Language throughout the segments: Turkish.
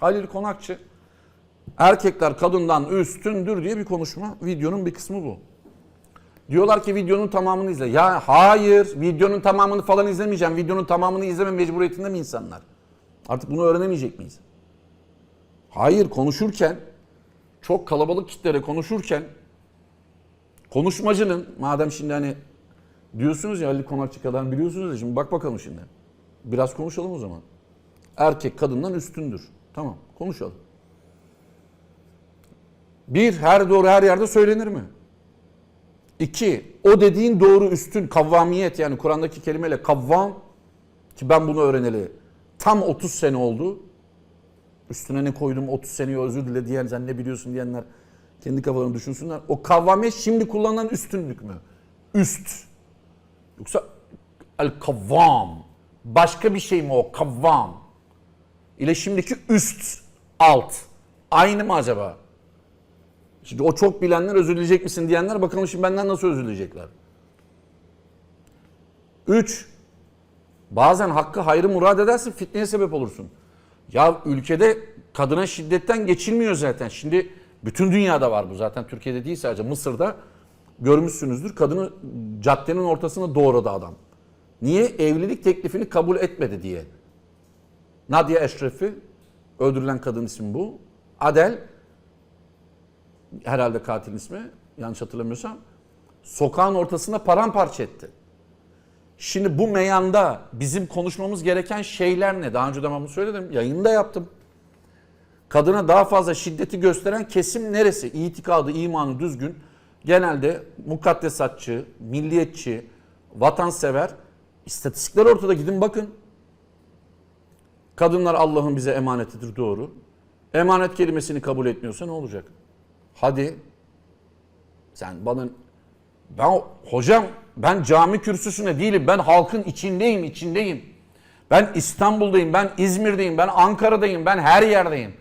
Halil Konakçı erkekler kadından üstündür diye bir konuşma. Videonun bir kısmı bu. Diyorlar ki videonun tamamını izle. Ya hayır videonun tamamını falan izlemeyeceğim. Videonun tamamını izleme mecburiyetinde mi insanlar? Artık bunu öğrenemeyecek miyiz? Hayır konuşurken çok kalabalık kitlere konuşurken konuşmacının madem şimdi hani diyorsunuz ya Ali Konakçı kadar biliyorsunuz ya şimdi bak bakalım şimdi. Biraz konuşalım o zaman. Erkek kadından üstündür. Tamam konuşalım. Bir, her doğru her yerde söylenir mi? İki, o dediğin doğru üstün kavvamiyet yani Kur'an'daki kelimeyle kavvam ki ben bunu öğreneli tam 30 sene oldu. Üstüne ne koydum 30 seneye özür dile diyen sen ne biliyorsun diyenler kendi kafalarını düşünsünler. O kavvamiyet şimdi kullanılan üstünlük mü? Üst. Yoksa el kavvam. Başka bir şey mi o kavvam? İle şimdiki üst, alt. Aynı mı acaba? Şimdi o çok bilenler özür misin diyenler bakalım şimdi benden nasıl özür dileyecekler. Üç, bazen hakkı hayrı murad edersin fitneye sebep olursun. Ya ülkede kadına şiddetten geçilmiyor zaten. Şimdi bütün dünyada var bu zaten Türkiye'de değil sadece Mısır'da görmüşsünüzdür. Kadını caddenin ortasına doğradı adam. Niye? Evlilik teklifini kabul etmedi diye. Nadia Eşrefi, öldürülen kadın ismi bu. Adel, herhalde katil ismi, yanlış hatırlamıyorsam, sokağın ortasında paramparça etti. Şimdi bu meyanda bizim konuşmamız gereken şeyler ne? Daha önce de bunu söyledim, yayında yaptım. Kadına daha fazla şiddeti gösteren kesim neresi? İtikadı, imanı düzgün, genelde mukaddesatçı, milliyetçi, vatansever, istatistikler ortada gidin bakın. Kadınlar Allah'ın bize emanetidir doğru. Emanet kelimesini kabul etmiyorsa ne olacak? Hadi sen bana ben hocam ben cami kürsüsüne değilim. Ben halkın içindeyim, içindeyim. Ben İstanbul'dayım, ben İzmir'deyim, ben Ankara'dayım, ben her yerdeyim.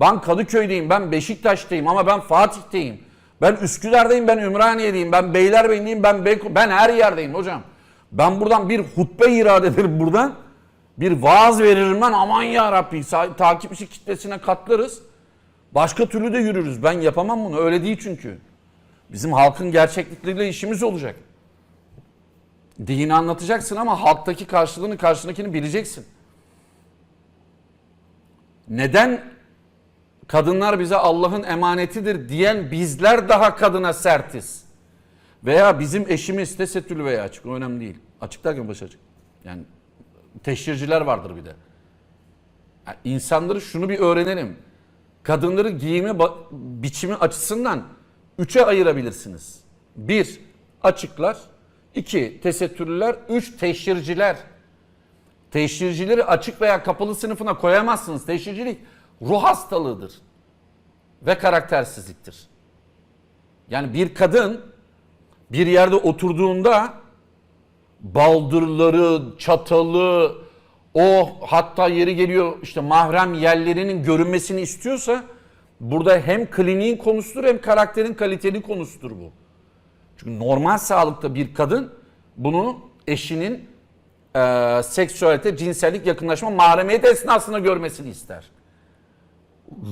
Ben Kadıköy'deyim, ben Beşiktaş'tayım ama ben Fatih'teyim. Ben Üsküdar'dayım, ben Ümraniye'deyim, ben Beylerbeyi'ndeyim, ben Beyko ben her yerdeyim hocam. Ben buradan bir hutbe irade ederim buradan. Bir vaaz veririm ben aman ya Rabbi takipçi kitlesine katlarız. Başka türlü de yürürüz. Ben yapamam bunu. Öyle değil çünkü. Bizim halkın gerçeklikleriyle işimiz olacak. Dini anlatacaksın ama halktaki karşılığını karşındakini bileceksin. Neden kadınlar bize Allah'ın emanetidir diyen bizler daha kadına sertiz? Veya bizim eşimiz tesettürlü veya açık. Önemli değil. Açık derken başı açık. Yani teşhirciler vardır bir de. Yani insanları şunu bir öğrenelim. Kadınları giyimi biçimi açısından üçe ayırabilirsiniz. Bir, açıklar. iki tesettürlüler. Üç, teşhirciler. Teşhircileri açık veya kapalı sınıfına koyamazsınız. Teşhircilik ruh hastalığıdır. Ve karaktersizliktir. Yani bir kadın bir yerde oturduğunda baldırları, çatalı, o hatta yeri geliyor işte mahrem yerlerinin görünmesini istiyorsa burada hem kliniğin konusudur hem karakterin kaliteli konusudur bu. Çünkü normal sağlıkta bir kadın bunu eşinin e, seksüalite, cinsellik, yakınlaşma, mahremiyet esnasında görmesini ister.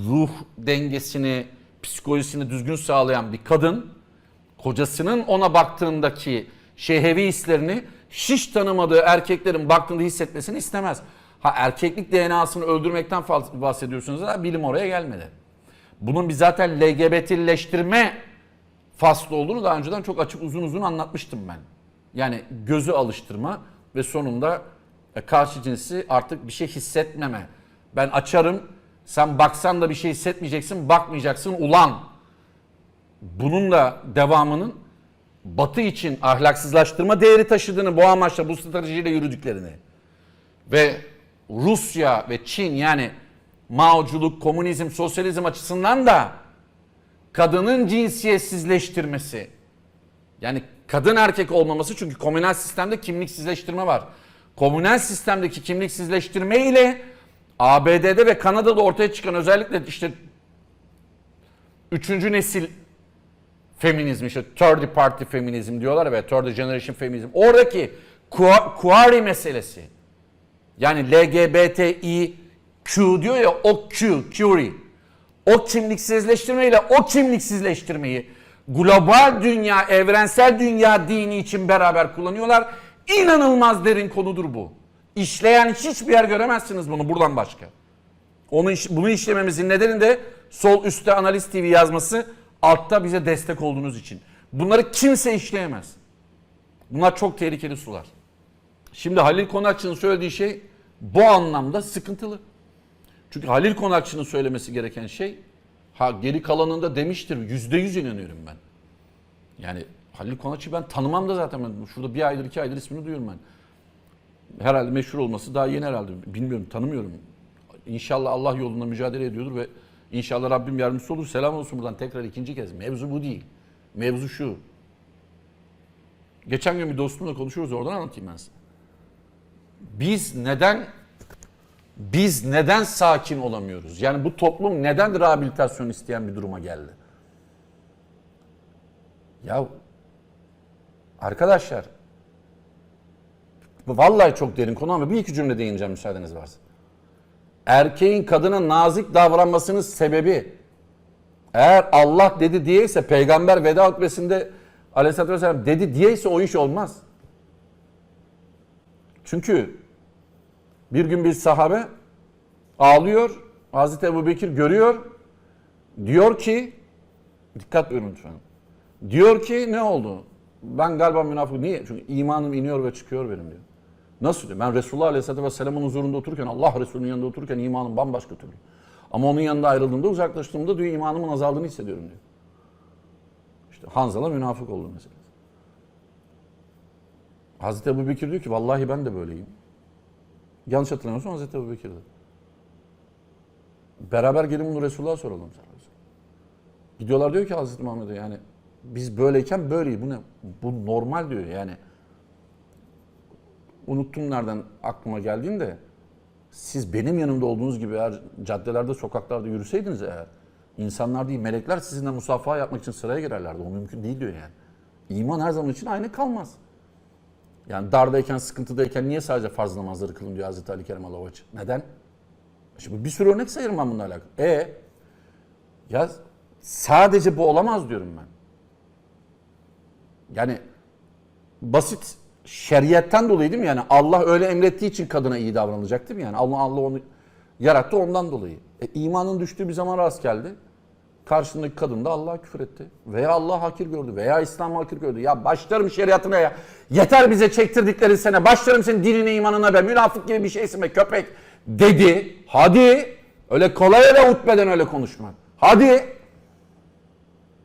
Ruh dengesini, psikolojisini düzgün sağlayan bir kadın kocasının ona baktığındaki şehevi hislerini hiç tanımadığı erkeklerin baktığında hissetmesini istemez. Ha erkeklik DNA'sını öldürmekten bahsediyorsunuz da bilim oraya gelmedi. Bunun bir zaten LGBT'leştirme faslı olduğunu daha önceden çok açık uzun uzun anlatmıştım ben. Yani gözü alıştırma ve sonunda e, karşı cinsi artık bir şey hissetmeme. Ben açarım, sen baksan da bir şey hissetmeyeceksin, bakmayacaksın ulan. Bunun da devamının Batı için ahlaksızlaştırma değeri taşıdığını bu amaçla bu stratejiyle yürüdüklerini ve Rusya ve Çin yani Maoculuk, komünizm, sosyalizm açısından da kadının cinsiyetsizleştirmesi yani kadın erkek olmaması çünkü komünel sistemde kimliksizleştirme var. Komünel sistemdeki kimliksizleştirme ile ABD'de ve Kanada'da ortaya çıkan özellikle işte üçüncü nesil feminizm işte third party feminizm diyorlar ve third generation feminizm. Oradaki kua- kuari meselesi yani LGBTİ Q diyor ya o Q, Curie. O kimliksizleştirmeyle o kimliksizleştirmeyi global dünya, evrensel dünya dini için beraber kullanıyorlar. İnanılmaz derin konudur bu. İşleyen hiçbir yer göremezsiniz bunu buradan başka. Onu bunu işlememizin nedeni de sol üstte Analiz TV yazması, altta bize destek olduğunuz için. Bunları kimse işleyemez. Bunlar çok tehlikeli sular. Şimdi Halil Konakçı'nın söylediği şey bu anlamda sıkıntılı. Çünkü Halil Konakçı'nın söylemesi gereken şey ha geri kalanında demiştir. Yüzde yüz inanıyorum ben. Yani Halil Konakçı'yı ben tanımam da zaten. Ben şurada bir aydır iki aydır ismini duyuyorum ben. Herhalde meşhur olması daha yeni herhalde. Bilmiyorum tanımıyorum. İnşallah Allah yolunda mücadele ediyordur ve inşallah Rabbim yardımcısı olur. Selam olsun buradan tekrar ikinci kez. Mevzu bu değil. Mevzu şu. Geçen gün bir dostumla konuşuyoruz oradan anlatayım ben size. Biz neden biz neden sakin olamıyoruz? Yani bu toplum neden rehabilitasyon isteyen bir duruma geldi? Ya arkadaşlar vallahi çok derin konu ama bir iki cümle değineceğim müsaadeniz varsa. Erkeğin kadına nazik davranmasının sebebi eğer Allah dedi diyeyse peygamber veda hutbesinde aleyhissalatü vesselam dedi diyeyse o iş olmaz. Çünkü bir gün bir sahabe ağlıyor. Hazreti Ebu Bekir görüyor. Diyor ki dikkat buyurun lütfen. Diyor ki ne oldu? Ben galiba münafık. Niye? Çünkü imanım iniyor ve çıkıyor benim diyor. Nasıl diyor? Ben Resulullah Aleyhisselatü Vesselam'ın huzurunda otururken, Allah Resulü'nün yanında otururken imanım bambaşka türlü. Ama onun yanında ayrıldığımda, uzaklaştığımda diyor imanımın azaldığını hissediyorum diyor. İşte Hanzala münafık oldu mesela. Hazreti Ebu Bekir diyor ki vallahi ben de böyleyim. Yanlış hatırlamıyorsam Hazreti Ebu Bekir'de. Beraber gelin bunu Resulullah'a soralım. Gidiyorlar diyor ki Hazreti Muhammed'e yani biz böyleyken böyleyiz. Bu ne? Bu normal diyor yani. Unuttum nereden aklıma geldiğinde siz benim yanımda olduğunuz gibi eğer caddelerde, sokaklarda yürüseydiniz eğer insanlar değil melekler sizinle musafaha yapmak için sıraya girerlerdi. O mümkün değil diyor yani. İman her zaman için aynı kalmaz. Yani dardayken, sıkıntıdayken niye sadece farz namazları kılın diyor Hazreti Ali Kerem Alavacı. Neden? Şimdi bir sürü örnek sayarım ben bununla alakalı. E ya sadece bu olamaz diyorum ben. Yani basit şeriyetten dolayı değil mi? Yani Allah öyle emrettiği için kadına iyi davranılacak değil mi? Yani Allah Allah onu yarattı ondan dolayı. E, imanın düştüğü bir zaman rast geldi. Karşındaki kadın da Allah'a küfür etti. Veya Allah hakir gördü. Veya İslam hakir gördü. Ya başlarım şeriatına ya. Yeter bize çektirdikleri sene. Başlarım senin dinine imanına be. Münafık gibi bir şeysin be köpek. Dedi. Hadi. Öyle kolay öyle hutbeden öyle konuşma. Hadi.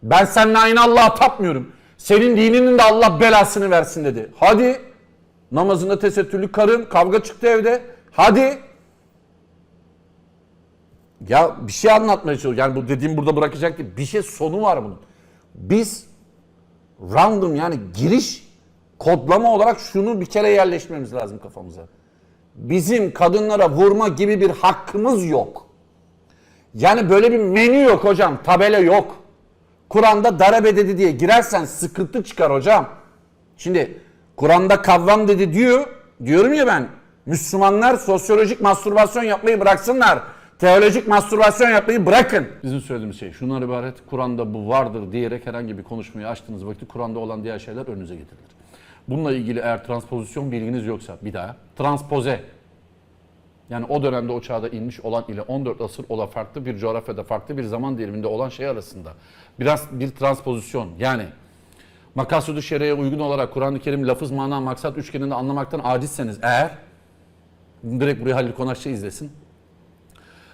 Ben seninle aynı Allah'a tapmıyorum. Senin dininin de Allah belasını versin dedi. Hadi. Namazında tesettürlü karın. Kavga çıktı evde. Hadi. Ya bir şey anlatmaya çalışıyorum. Yani bu dediğim burada bırakacak değil. Bir şey sonu var bunun. Biz random yani giriş kodlama olarak şunu bir kere yerleşmemiz lazım kafamıza. Bizim kadınlara vurma gibi bir hakkımız yok. Yani böyle bir menü yok hocam. Tabela yok. Kur'an'da darabe dedi diye girersen sıkıntı çıkar hocam. Şimdi Kur'an'da kavvam dedi diyor. Diyorum ya ben. Müslümanlar sosyolojik mastürbasyon yapmayı bıraksınlar. Teolojik mastürbasyon yapmayı bırakın. Bizim söylediğimiz şey şunlar ibaret. Kur'an'da bu vardır diyerek herhangi bir konuşmayı açtığınız vakit Kur'an'da olan diğer şeyler önünüze getirilir. Bununla ilgili eğer transpozisyon bilginiz yoksa bir daha transpoze yani o dönemde o çağda inmiş olan ile 14 asır ola farklı bir coğrafyada, farklı bir zaman diliminde olan şey arasında biraz bir transpozisyon yani makasudu şeriye uygun olarak Kur'an-ı Kerim lafız, mana, maksat üçgenini anlamaktan acizseniz eğer direkt buraya Halil Konakçı izlesin.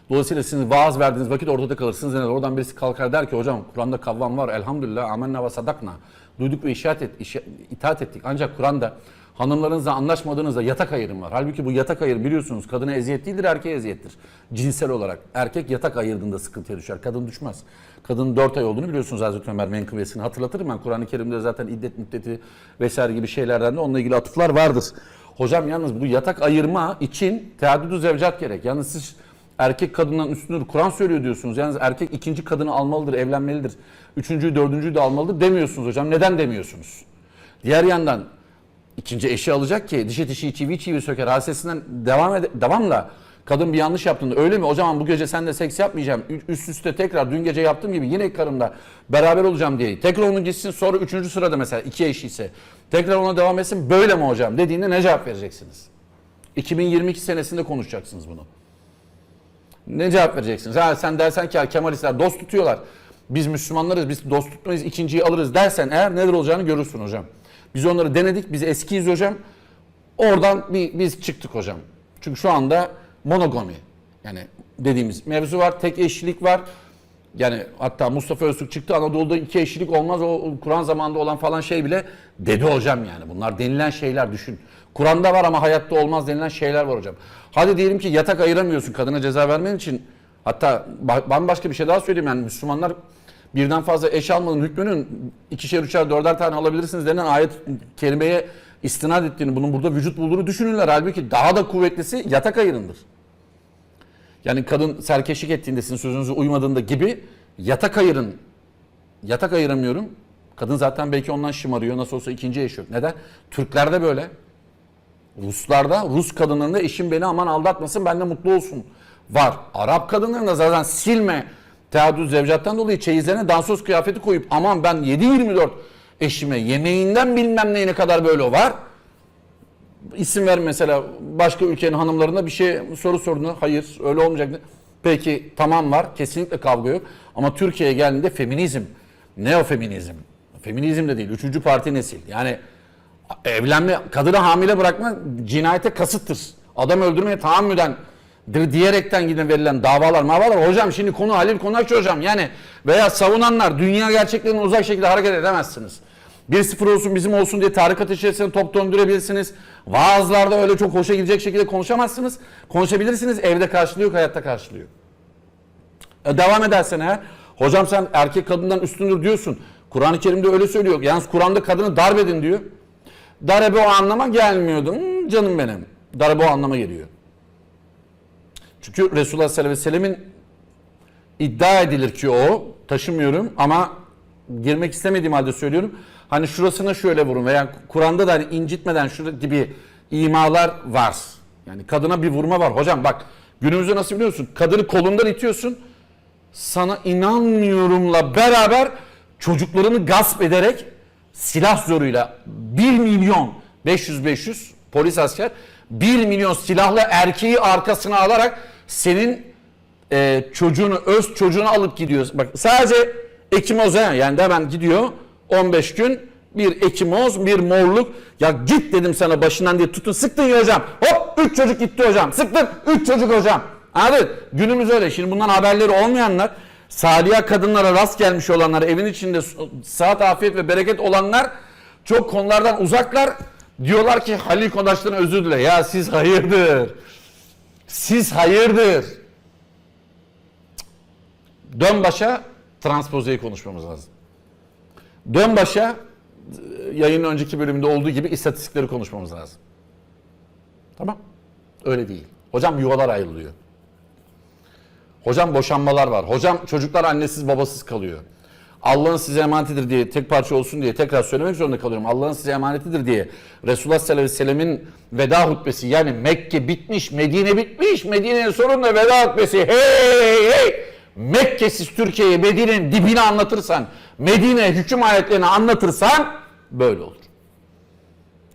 Dolayısıyla siz vaaz verdiğiniz vakit ortada kalırsınız. Yani oradan birisi kalkar der ki hocam Kur'an'da kavvam var elhamdülillah amenna ve sadakna. Duyduk ve işaret et, işe- itaat ettik. Ancak Kur'an'da hanımlarınızla anlaşmadığınızda yatak ayırım var. Halbuki bu yatak ayır biliyorsunuz kadına eziyet değildir erkeğe eziyettir. Cinsel olarak. Erkek yatak ayırdığında sıkıntıya düşer. Kadın düşmez. Kadının 4 ay olduğunu biliyorsunuz Hazreti Ömer menkıbesini. Hatırlatırım ben Kur'an-ı Kerim'de zaten iddet müddeti vesaire gibi şeylerden de onunla ilgili atıflar vardır. Hocam yalnız bu yatak ayırma için teaddüdü zevcat gerek. Yalnız siz erkek kadından üstündür. Kur'an söylüyor diyorsunuz. Yalnız erkek ikinci kadını almalıdır, evlenmelidir. Üçüncüyü, dördüncüyü de almalıdır demiyorsunuz hocam. Neden demiyorsunuz? Diğer yandan ikinci eşi alacak ki dişi dişi çivi çivi söker. Hasesinden devam ede- devamla Kadın bir yanlış yaptığında öyle mi? O zaman bu gece sen de seks yapmayacağım. Üst üste tekrar dün gece yaptığım gibi yine karımla beraber olacağım diye. Tekrar onu gitsin sonra üçüncü sırada mesela iki eşi ise. Tekrar ona devam etsin böyle mi hocam dediğinde ne cevap vereceksiniz? 2022 senesinde konuşacaksınız bunu. Ne cevap vereceksiniz? Ha, sen dersen ki Kemalistler dost tutuyorlar. Biz Müslümanlarız, biz dost tutmayız, ikinciyi alırız dersen eğer neler olacağını görürsün hocam. Biz onları denedik, biz eskiyiz hocam. Oradan bir, biz çıktık hocam. Çünkü şu anda monogami yani dediğimiz mevzu var, tek eşlilik var. Yani hatta Mustafa Öztürk çıktı Anadolu'da iki eşlilik olmaz o Kur'an zamanında olan falan şey bile dedi hocam yani. Bunlar denilen şeyler düşün. Kur'an'da var ama hayatta olmaz denilen şeyler var hocam. Hadi diyelim ki yatak ayıramıyorsun kadına ceza vermen için. Hatta ba- bambaşka bir şey daha söyleyeyim yani Müslümanlar birden fazla eş almanın hükmünün ikişer, üçer, dörder tane alabilirsiniz denen ayet kelimeye istinad ettiğini, bunun burada vücut bulduğunu düşünürler. Halbuki daha da kuvvetlisi yatak ayırındır. Yani kadın serkeşlik ettiğinde sizin sözünüze uymadığında gibi yatak ayırın. Yatak ayıramıyorum. Kadın zaten belki ondan şımarıyor. Nasıl olsa ikinci eş yok. Neden? Türklerde böyle. Ruslarda, Rus kadınlarında eşim beni aman aldatmasın benimle mutlu olsun var. Arap kadınlarında zaten silme teadüz zevcattan dolayı çeyizlerine dansöz kıyafeti koyup aman ben 7-24 eşime yemeğinden bilmem neyine kadar böyle var. İsim ver mesela başka ülkenin hanımlarına bir şey soru sorduğunda hayır öyle olmayacak. Peki tamam var kesinlikle kavga yok. Ama Türkiye'ye geldiğinde feminizm, neofeminizm, feminizm? De değil üçüncü parti nesil. Yani evlenme, kadını hamile bırakma cinayete kasıttır. Adam öldürmeye tahammüden diyerekten giden verilen davalar mavalar. Hocam şimdi konu Halil Konaç hocam. Yani veya savunanlar dünya gerçeklerinden uzak şekilde hareket edemezsiniz. 1-0 olsun bizim olsun diye tarikat içerisinde top döndürebilirsiniz. Vaazlarda öyle çok hoşa gidecek şekilde konuşamazsınız. Konuşabilirsiniz evde karşılığı yok hayatta karşılığı yok. E, devam edersen eğer hocam sen erkek kadından üstündür diyorsun. Kur'an-ı Kerim'de öyle söylüyor. Yalnız Kur'an'da kadını darbedin diyor. Darbe o anlama gelmiyordu. Hmm, canım benim. Darbe o anlama geliyor. Çünkü Resulullah sallallahu aleyhi ve sellemin iddia edilir ki o taşımıyorum ama girmek istemediğim halde söylüyorum. Hani şurasına şöyle vurun veya Kur'an'da da hani incitmeden şurada gibi imalar var. Yani kadına bir vurma var. Hocam bak günümüzde nasıl biliyorsun? Kadını kolundan itiyorsun. Sana inanmıyorumla beraber çocuklarını gasp ederek silah zoruyla 1 milyon 500-500 polis asker 1 milyon silahlı erkeği arkasına alarak senin e, çocuğunu, öz çocuğunu alıp gidiyor. Bak sadece ekimoz ha yani de hemen gidiyor 15 gün bir ekimoz, bir morluk. Ya git dedim sana başından diye tutun sıktın ya hocam. Hop 3 çocuk gitti hocam. Sıktın 3 çocuk hocam. Anladın? Günümüz öyle. Şimdi bundan haberleri olmayanlar Saliha kadınlara rast gelmiş olanlar, evin içinde saat afiyet ve bereket olanlar çok konulardan uzaklar. Diyorlar ki Halil Kodaş'tan özür dile. Ya siz hayırdır? Siz hayırdır? Dön başa transpozeyi konuşmamız lazım. Dön başa yayının önceki bölümünde olduğu gibi istatistikleri konuşmamız lazım. Tamam. Öyle değil. Hocam yuvalar ayrılıyor. Hocam boşanmalar var. Hocam çocuklar annesiz babasız kalıyor. Allah'ın size emanetidir diye tek parça olsun diye tekrar söylemek zorunda kalıyorum. Allah'ın size emanetidir diye Resulullah sallallahu aleyhi ve sellemin veda hutbesi yani Mekke bitmiş, Medine bitmiş, Medine'nin sonunda veda hutbesi. Hey hey! Mekke'siz Türkiye'yi Medine'nin dibini anlatırsan, Medine hüküm ayetlerini anlatırsan böyle olur.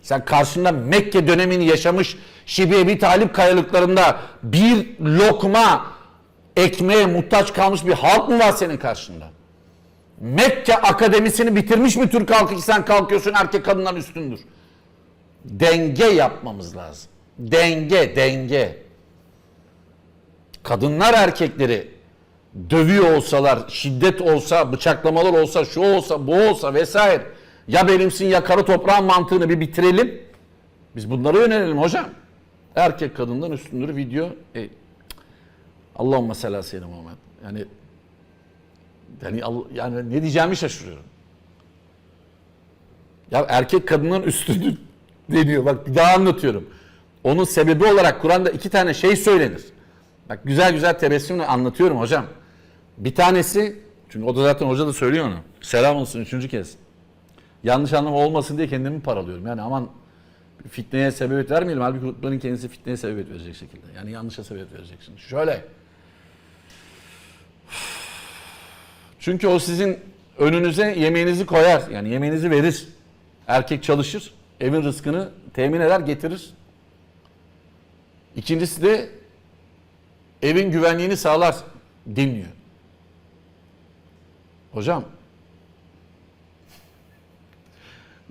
Sen karşında Mekke dönemini yaşamış Şibi Ebi Talip kayalıklarında bir lokma ekmeğe muhtaç kalmış bir halk mı var senin karşında? Mekke akademisini bitirmiş mi Türk halkı ki sen kalkıyorsun erkek kadından üstündür. Denge yapmamız lazım. Denge, denge. Kadınlar erkekleri dövüyor olsalar, şiddet olsa, bıçaklamalar olsa, şu olsa, bu olsa vesaire. Ya benimsin ya karı toprağın mantığını bir bitirelim. Biz bunlara yönelelim hocam. Erkek kadından üstündür video. E, Allahümme salli seyyidina Muhammed. Yani yani, yani ne diyeceğimi şaşırıyorum. Ya erkek kadından üstündür deniyor. Bak bir daha anlatıyorum. Onun sebebi olarak Kur'an'da iki tane şey söylenir. Bak güzel güzel tebessümle anlatıyorum hocam. Bir tanesi, çünkü o da zaten hoca da söylüyor onu. Selam olsun üçüncü kez. Yanlış anlama olmasın diye kendimi paralıyorum. Yani aman Fitneye sebebiyet vermeyelim. Halbuki hutbenin kendisi fitneye sebebiyet verecek şekilde. Yani yanlışa sebebiyet verecek şimdi. Şöyle. Çünkü o sizin önünüze yemeğinizi koyar. Yani yemeğinizi verir. Erkek çalışır. Evin rızkını temin eder, getirir. İkincisi de evin güvenliğini sağlar dinliyor. Hocam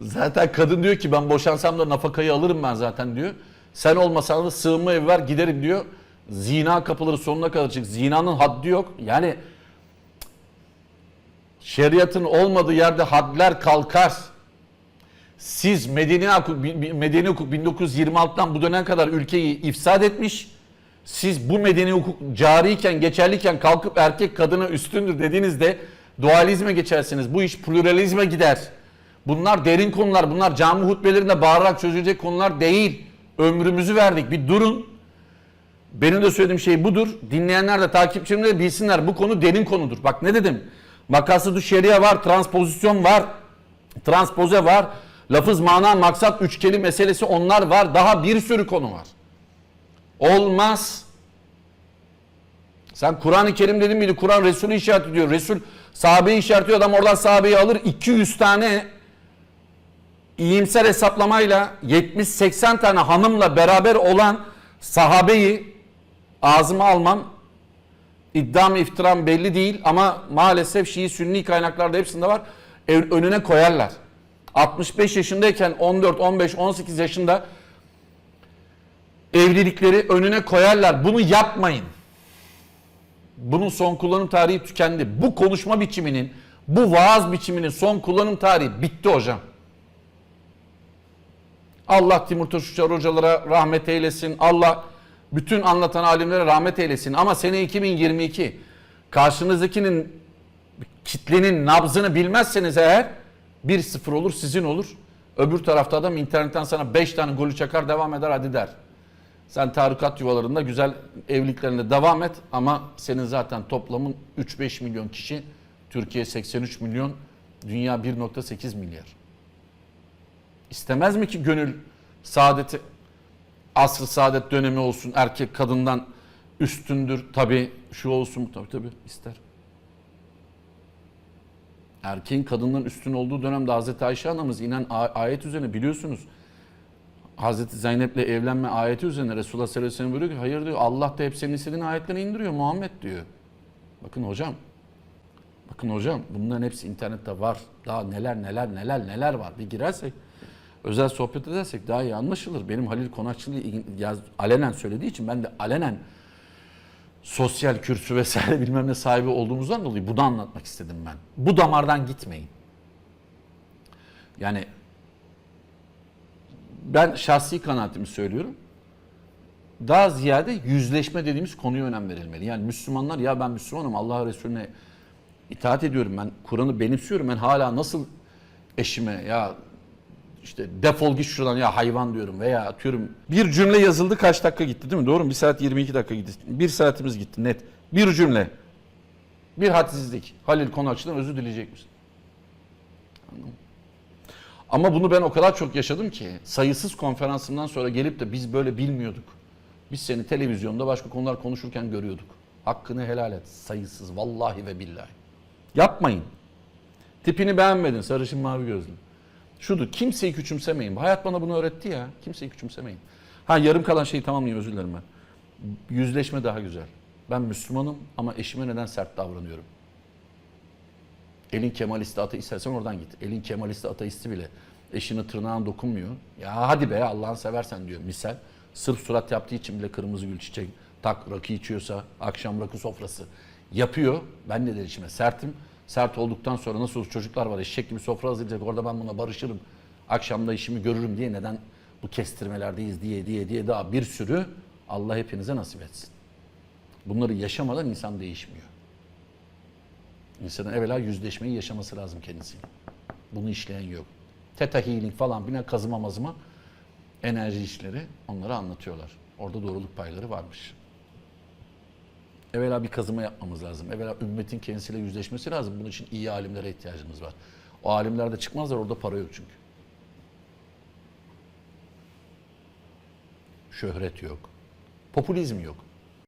zaten kadın diyor ki ben boşansam da nafakayı alırım ben zaten diyor. Sen olmasan da sığınma evi var giderim diyor. Zina kapıları sonuna kadar açık. Zinanın haddi yok. Yani şeriatın olmadığı yerde hadler kalkar. Siz medeni hukuk, medeni hukuk 1926'dan bu dönem kadar ülkeyi ifsad etmiş. Siz bu medeni hukuk cariyken, geçerliyken kalkıp erkek kadına üstündür dediğinizde dualizme geçersiniz. Bu iş pluralizme gider. Bunlar derin konular. Bunlar cami hutbelerinde bağırarak çözülecek konular değil. Ömrümüzü verdik. Bir durun. Benim de söylediğim şey budur. Dinleyenler de takipçilerim de bilsinler. Bu konu derin konudur. Bak ne dedim? Makası şeria var, transpozisyon var, transpoze var. Lafız, mana, maksat, üçkeli meselesi onlar var. Daha bir sürü konu var. Olmaz. Sen Kur'an-ı Kerim dedin miydi? Kur'an Resulü işaret ediyor. Resul sahabeyi işaret ediyor. Adam oradan sahabeyi alır. 200 tane iyimser hesaplamayla 70-80 tane hanımla beraber olan sahabeyi ağzıma almam iddiam iftiram belli değil ama maalesef Şii Sünni kaynaklarda hepsinde var. Önüne koyarlar. 65 yaşındayken 14, 15, 18 yaşında evlilikleri önüne koyarlar. Bunu yapmayın. Bunun son kullanım tarihi tükendi. Bu konuşma biçiminin, bu vaaz biçiminin son kullanım tarihi bitti hocam. Allah Timur Taşuçar hocalara rahmet eylesin. Allah bütün anlatan alimlere rahmet eylesin. Ama sene 2022 karşınızdakinin kitlenin nabzını bilmezseniz eğer 1-0 olur sizin olur. Öbür tarafta adam internetten sana 5 tane golü çakar devam eder hadi der. Sen tarikat yuvalarında güzel evliliklerinde devam et ama senin zaten toplamın 3-5 milyon kişi, Türkiye 83 milyon, dünya 1.8 milyar. İstemez mi ki gönül saadeti, asr saadet dönemi olsun, erkek kadından üstündür tabi şu olsun tabi tabi ister. Erkeğin kadından üstün olduğu dönemde Hazreti Ayşe anamız inen ayet üzerine biliyorsunuz. Hazreti Zeynep'le evlenme ayeti üzerine Resulullah sallallahu aleyhi ve sellem buyuruyor ki hayır diyor Allah da hep senin istediğin ayetleri indiriyor Muhammed diyor. Bakın hocam. Bakın hocam bunların hepsi internette var. Daha neler neler neler neler var. Bir girersek özel sohbet edersek daha iyi anlaşılır. Benim Halil Konakçı'yı yaz, alenen söylediği için ben de alenen sosyal kürsü vesaire bilmem ne sahibi olduğumuzdan dolayı bunu anlatmak istedim ben. Bu damardan gitmeyin. Yani ben şahsi kanaatimi söylüyorum. Daha ziyade yüzleşme dediğimiz konuya önem verilmeli. Yani Müslümanlar ya ben Müslümanım Allah Resulüne itaat ediyorum ben Kur'an'ı benimsiyorum ben hala nasıl eşime ya işte defol git şuradan ya hayvan diyorum veya atıyorum bir cümle yazıldı kaç dakika gitti değil mi? Doğru mu? 1 saat 22 dakika gitti. Bir saatimiz gitti net. Bir cümle. Bir hadsizlik. Halil Konakçı'dan özür dileyecek misin? Anladın mı? Ama bunu ben o kadar çok yaşadım ki sayısız konferansımdan sonra gelip de biz böyle bilmiyorduk. Biz seni televizyonda başka konular konuşurken görüyorduk. Hakkını helal et. Sayısız vallahi ve billahi. Yapmayın. Tipini beğenmedin sarışın mavi gözlü. Şudur kimseyi küçümsemeyin. Hayat bana bunu öğretti ya. Kimseyi küçümsemeyin. Ha yarım kalan şeyi tamamlayayım özür dilerim ben. Yüzleşme daha güzel. Ben Müslümanım ama eşime neden sert davranıyorum? Elin Kemalisti ateist istersen oradan git. Elin Kemalisti ateisti bile eşine tırnağına dokunmuyor. Ya hadi be Allah'ını seversen diyor misal. Sırf surat yaptığı için bile kırmızı gül çiçek tak rakı içiyorsa akşam rakı sofrası yapıyor. Ben de de eşime sertim. Sert olduktan sonra nasıl çocuklar var eşek gibi sofra hazırlayacak orada ben buna barışırım. Akşamda işimi görürüm diye neden bu kestirmelerdeyiz diye diye diye daha bir sürü Allah hepinize nasip etsin. Bunları yaşamadan insan değişmiyor. İnsanın evvela yüzleşmeyi yaşaması lazım kendisiyle. Bunu işleyen yok. Theta healing falan bina kazıma mazıma enerji işleri onları anlatıyorlar. Orada doğruluk payları varmış. Evvela bir kazıma yapmamız lazım. Evvela ümmetin kendisiyle yüzleşmesi lazım. Bunun için iyi alimlere ihtiyacımız var. O alimler de çıkmazlar orada para yok çünkü. şöhret yok. Popülizm yok.